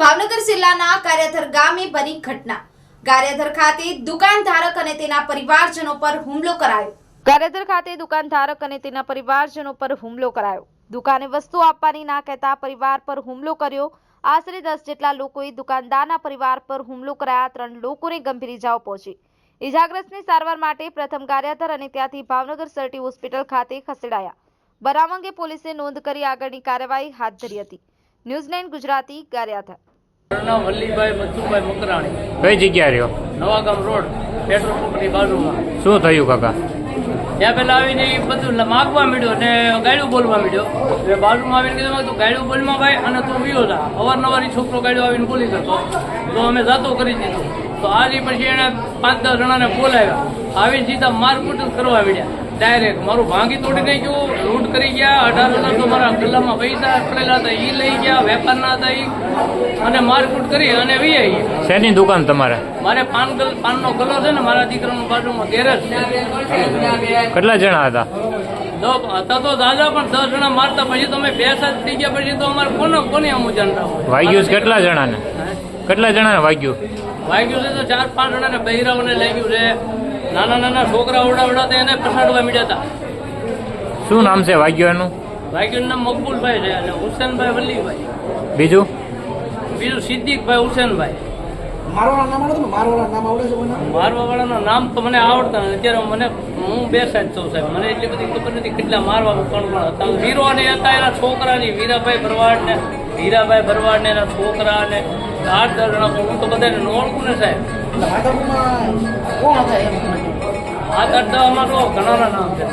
ભાવનગર જિલ્લાના કાર્યાધર ગામે બની ઘટના. કાર્યાધર ખાતે દુકાનધારક અને તેના પરિવારજનો પર હુમલો કરાયો. કાર્યાધર ખાતે દુકાનધારક અને તેના પરિવારજનો પર હુમલો કરાયો. દુકાને વસ્તુ આપવાની ના કહેતા પરિવાર પર હુમલો કર્યો. આશરે દસ જેટલા લોકોએ દુકાનદારના પરિવાર પર હુમલો કરાયા. ત્રણ લોકોને ગંભીર ઇજાઓ પહોંચી. ઇજાગ્રસ્તની સારવાર માટે પ્રથમ કાર્યાધર અને ત્યાંથી ભાવનગર સરટી હોસ્પિટલ ખાતે ખસેડાયા. બરામ અંગે પોલીસે નોંધ કરી આગળની કાર્યવાહી હાથ ધરી હતી. ન્યૂઝ નાઇન ગુજરાતી ગારિયાધર મારું નામ વલ્લીભાઈ બચુભાઈ મકરાણી. કઈ જગ્યા રહ્યો? નવાગામ રોડ પેટ્રોલ પંપની બાજુમાં. શું થયું કાકા? ત્યાં પેલા આવીને બધું માગવા માંડ્યો ને ગાડ્યું બોલવા માંડ્યો. એટલે બાજુમાં આવીને કીધું તું ગાડ્યું બોલમાં ભાઈ અને તું વિયો જા. અવારનવાર છોકરો ગાડ્યો આવીને બોલી જતો. તો અમે જાતો કરી દીધું. તો આજે પછી એણે પાંચ દસ જણાને બોલાવ્યા. આવીને સીધા મારકૂટ કરવા માંડ્યા. ડાયરેક્ટ મારું ભાંગી તોડી નાખ્યું લૂંટ કરી ગયા. અઢાર હજાર તો મારા ગલ્લામાં પૈસા અટકેલા હતા. એ લઈ ગયા. વેપારના હતા એ અને મારકૂટ કરી અને વી આવી શેની દુકાન તમારે? મારે પાન ગલ પાનનો કલર છે ને મારા દીકરાનું બાજુમાં ગેરેજ છે. કેટલા જણા હતા? હતા તો દાદા પણ દસ જણા મારતા પછી તમે બે સાત થઈ ગયા. પછી તો અમારે કોને કોને અમુ જાણતા વાગ્યું છે કેટલા જણાને? કેટલા જણાને વાગ્યું? વાગ્યું છે તો ચાર પાંચ જણાને બહેરાઓને લાગ્યું છે. નાના નાના છોકરા ઉડાવડા એને પસાડવા મીડ્યા હતા શું નામ છે વાગ્યો એનું? વાગ્યું નામ મકબૂલભાઈ છે અને હુસેનભાઈ વલ્લીભાઈ. બીજું? બીજું સિદ્દીકભાઈ હુસેનભાઈ. મારવાળા નામ આવડે છે? મારવાળા નામ આવડે છે મને મારવા વાળાના નામ તો મને આવડતા નથી. અત્યારે મને હું બે સાઈડ છું સાહેબ. મને એટલી બધી ખબર નથી કેટલા મારવા કોણ કોણ હતા. વીરો ને હતા એના છોકરાની વીરાભાઈ ભરવાડ ને હીરાભાઈ ભરવાડ ને એના છોકરા ને આઠ દસ જણા હું તો બધાને ન ઓળખું ને સાહેબ. માધવપુરમાં કોણ તો ઘણાના નામ છે.